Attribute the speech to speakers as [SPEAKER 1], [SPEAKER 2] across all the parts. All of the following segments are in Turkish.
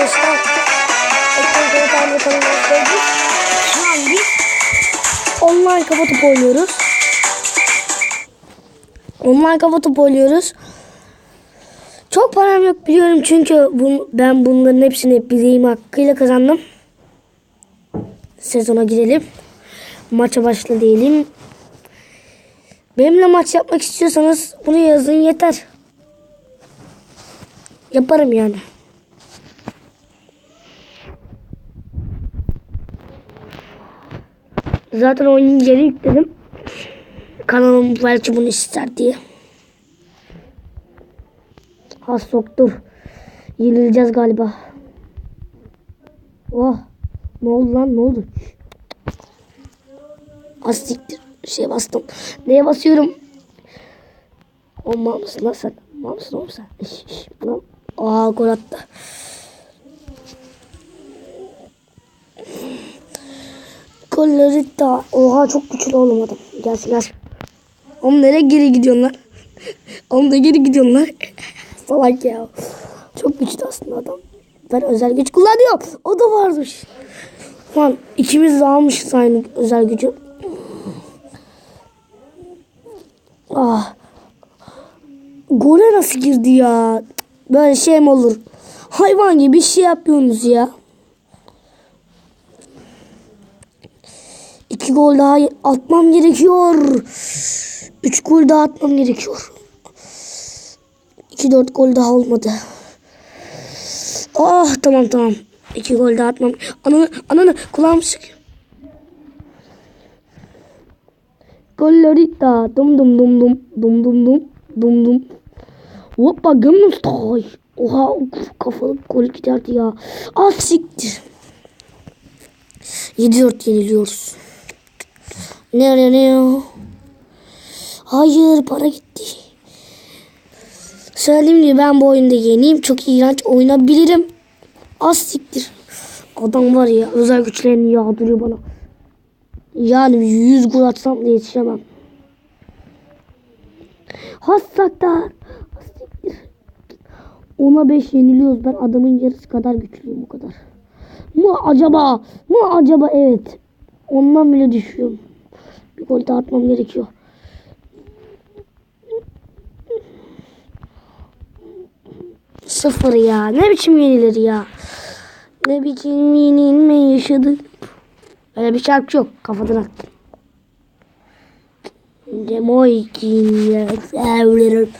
[SPEAKER 1] arkadaşlar. Ekran Komutanlı kanalına hoş geldiniz. Şu an biz online kafa topu oynuyoruz. Online kafa topu oynuyoruz. Çok param yok biliyorum çünkü bu, ben bunların hepsini bileğim hakkıyla kazandım. Sezona girelim. Maça başla diyelim. Benimle maç yapmak istiyorsanız bunu yazın yeter. Yaparım yani. Zaten oyunu yeni yükledim. Kanalım belki bunu ister diye. Ha soktur. Yenileceğiz galiba. Oh. Ne oldu lan ne oldu? Astiktir. Şey bastım. Neye basıyorum? Olma mısın lan sen? Olma mısın oğlum sen? Aa gol attı. Golleri da. Oha çok güçlü oğlum adam. Gelsin gelsin. Oğlum nereye geri gidiyorsun lan? Oğlum da geri gidiyorsun lan. Salak ya. Çok güçlü aslında adam. Ben özel güç kullanıyorum. O da varmış. Lan ikimiz de almışız aynı özel gücü. Ah. Gole nasıl girdi ya? Böyle şey mi olur? Hayvan gibi bir şey yapıyorsunuz ya. İki gol daha atmam gerekiyor. Üç gol daha atmam gerekiyor. İki dört gol daha olmadı. Ah tamam tamam. İki gol daha atmam. Ananı ananı kulağım sıkıyor. Gollerita dum dum dum dum dum dum dum dum dum. Hoppa Gangnam Style. Oha kafalı gol giderdi ya. Ah siktir. 7-4 yeniliyoruz. Ne ne ne? Hayır para gitti. Söylediğim gibi ben bu oyunda yeniyim. Çok iğrenç oynayabilirim. Az siktir. Adam var ya özel güçlerini yağdırıyor bana. Yani 100 gol atsam da yetişemem. Hassaktar. Ona 5 yeniliyoruz. Ben adamın yarısı kadar güçlüyüm bu kadar. Mu acaba? Mu acaba? Evet. Ondan bile düşüyorum. Bir gol daha atmam gerekiyor. Sıfır ya. Ne biçim yenilir ya. Ne biçim yenilme yaşadık. Öyle bir şarkı yok. Kafadan attım. Demoikin sevlerim.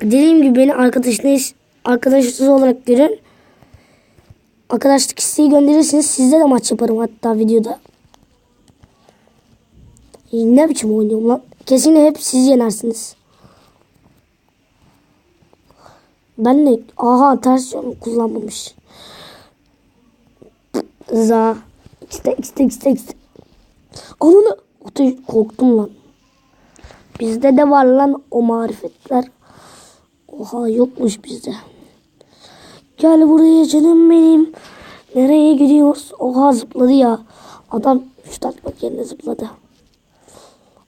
[SPEAKER 1] Dediğim gibi beni arkadaşınız arkadaşınız olarak görün. Arkadaşlık isteği gönderirsiniz. Sizde de maç yaparım hatta videoda. Ne biçim oynuyorum lan? Kesin hep siz yenersiniz. Ben de aha ters yol kullanmamış. Za. İşte işte işte işte. Ananı korktum lan. Bizde de var lan o marifetler. Oha yokmuş bizde. Gel buraya canım benim. Nereye gidiyoruz? Oha zıpladı ya. Adam şu bak yerine zıpladı.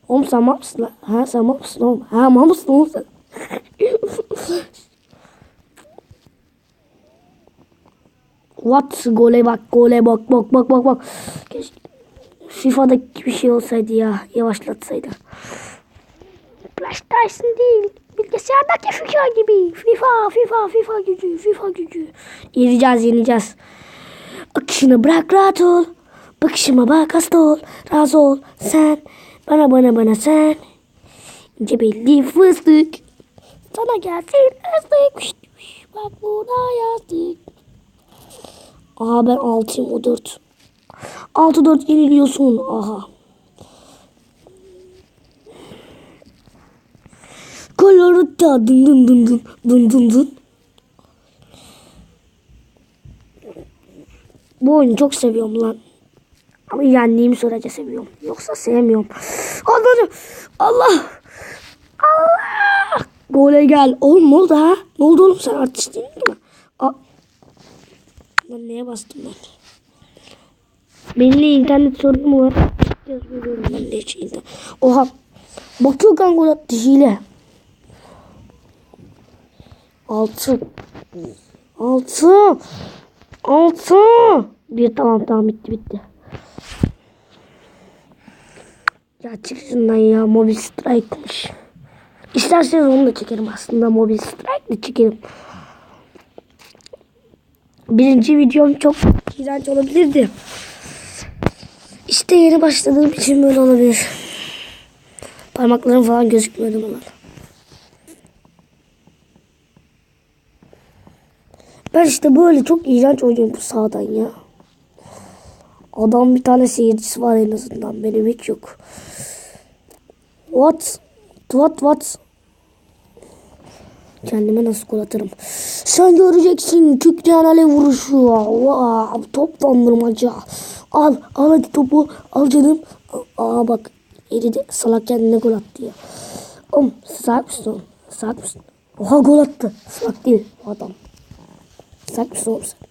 [SPEAKER 1] Oğlum sen mal lan? Ha sen mal oğlum? Ha mal mısın oğlum sen? What? Gole bak gole bak bak bak bak bak. Keşke FIFA'daki bir şey olsaydı ya. Yavaşlatsaydı. PlayStation değil. Bilgisayardaki FIFA gibi. FIFA, FIFA, FIFA gücü, FIFA gücü. Yeneceğiz, yeneceğiz. Akışını bırak rahat ol. Bakışıma bak hasta ol. Razı ol. Sen. Bana bana bana sen. İnce belli fıstık. Sana gelsin ıslık. Bak burada yazdık. Aha ben 6'yım o 4. 6-4 yeniliyorsun. Aha. Colorado dın dın dın dın dın dın dın. Bu oyunu çok seviyorum lan. Ama yendiğim sürece seviyorum. Yoksa sevmiyorum. Allah Allah. Allah. Gole gel. Oğlum ne oldu ha? Ne oldu oğlum sen artist değil mi? Lan neye bastım ben? Benimle internet sorunu mu var? Yazmıyorum ben de hiç internet. Oha. Bakıyor kan gol attı hile. Altı. Altı. Altı. Bir tamam tamam bitti bitti. Ya çık şundan ya Mobil Strike'mış. İsterseniz onu da çekerim aslında Mobil Strike'lı çekerim. Birinci videom çok iğrenç olabilirdi. İşte yeni başladığım için böyle olabilir. Parmaklarım falan gözükmüyordu bana. Ben işte böyle çok iğrenç oynuyorum bu sağdan ya. Adam bir tane seyircisi var en azından. Benim hiç yok. What? What what? Kendime nasıl gol atarım? Sen göreceksin Türkçen alev vuruşu. Wow, top dondurmacı. Al, al hadi topu. Al canım. Aa bak. Eridi. Salak kendine gol attı ya. Oğlum salak mısın? Salak mısın? Oha gol attı. Salak değil adam. Oğlum sen?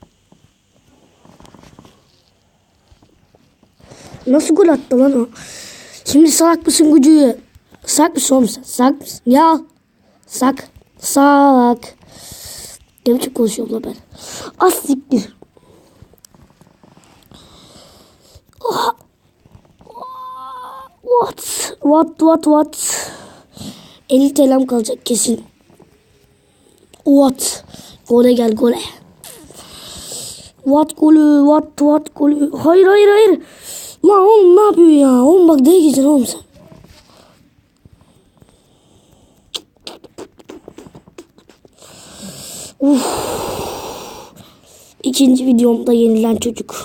[SPEAKER 1] Nasıl gol attı lan o? Şimdi salak mısın gücü? Salak mısın oğlum sen? Salak mısın? Ya. Sak. Salak. Ne biçim konuşuyorum lan ben? Az siktir. Oha. What? What? What? What? 50 TL'm kalacak kesin. What? Gole gel gole. What golü? What? What golü? Hayır hayır hayır. Lan oğlum ne yapıyor ya? Oğlum bak ne geçeceksin oğlum sen. Uf. İkinci videomda yenilen çocuk.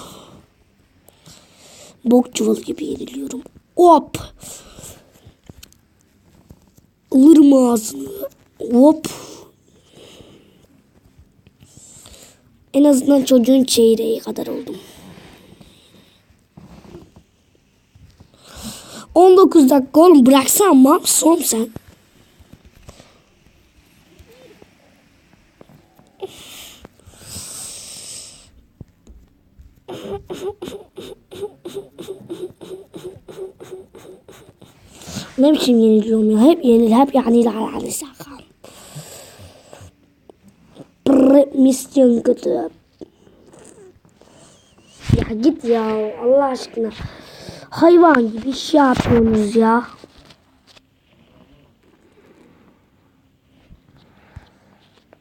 [SPEAKER 1] Bok çuvalı gibi yeniliyorum. Hop. Alırım ağzını. Hop. En azından çocuğun çeyreği kadar oldum. 19 dakika oğlum bıraksan mı son sen? Ne biçim yeniliyorum ya? Hep yenil, hep yani sakın. Misyon kötü. Ya git ya Allah aşkına. Hayvan gibi iş yapıyorsunuz ya.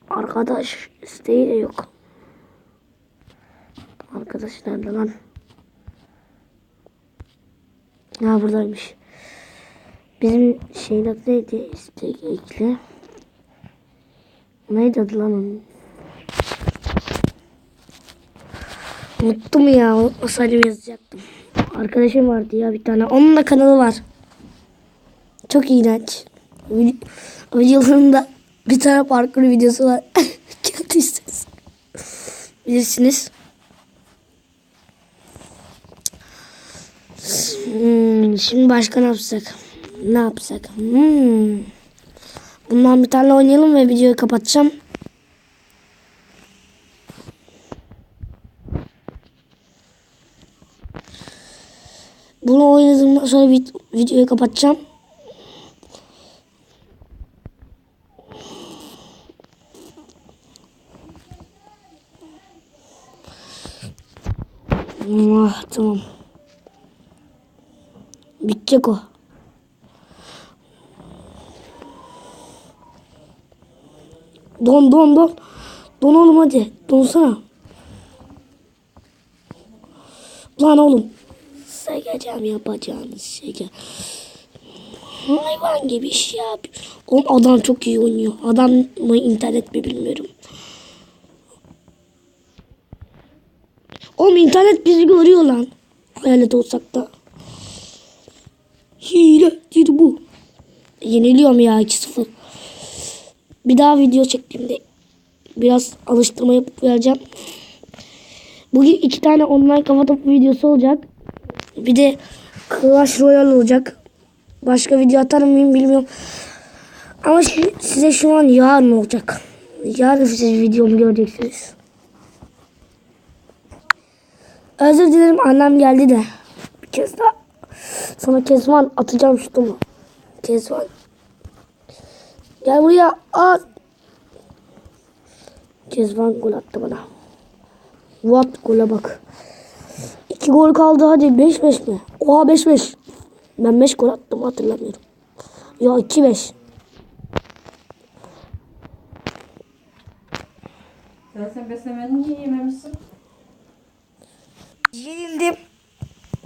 [SPEAKER 1] Arkadaş isteği de yok. Arkadaş nerede lan? Ha buradaymış. Bizim şeyin adı neydi? İstek ekle. Neydi adı lan onun? Unuttum ya. Unutmasaydım yazacaktım. Arkadaşım vardı ya bir tane. Onun da kanalı var. Çok iğrenç. Vid- Videolarında bir tane parkur videosu var. Geldiyseniz. Bilirsiniz. Hmm, şimdi başka ne yapsak? Ne yapsak? Hmm. Bundan bir tane oynayalım ve videoyu kapatacağım. Bunu oynadığımdan sonra vid- videoyu kapatacağım. Ah tamam. Bitecek o. Don don don. Don oğlum hadi. Donsana. Lan oğlum. Sekeceğim yapacağınız şeker. Hayvan gibi iş yap. Oğlum adam çok iyi oynuyor. Adam mı internet mi bilmiyorum. Oğlum internet bizi görüyor lan. Hayalet olsak da. Hiledir bu. Yeniliyorum ya 2-0. Bir daha video çektiğimde biraz alıştırma yapıp vereceğim. Bugün iki tane online kafa topu videosu olacak. Bir de Clash Royale olacak. Başka video atar mıyım bilmiyorum. Ama size şu an yarın olacak. Yarın siz videomu göreceksiniz. Özür dilerim annem geldi de. Bir kez daha. Sana Kezban atacağım şutumu. Kezban. Gel buraya at. Cezvan gol attı bana. What gole bak. İki gol kaldı hadi 5-5 mi? Oha 5-5. Ben 5 gol attım hatırlamıyorum. Ya 2-5.
[SPEAKER 2] Sen sen beslemeni niye yememişsin?
[SPEAKER 1] Yenildim.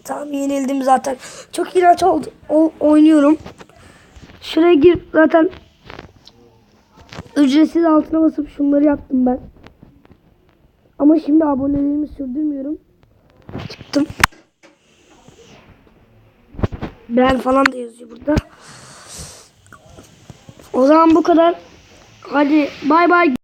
[SPEAKER 1] Tamam yenildim zaten. Çok iğrenç oldu. O, oynuyorum. Şuraya gir zaten ücretsiz altına basıp şunları yaptım ben. Ama şimdi abonelerimi sürdürmüyorum. Çıktım. Ben falan da yazıyor burada. O zaman bu kadar. Hadi bay bay.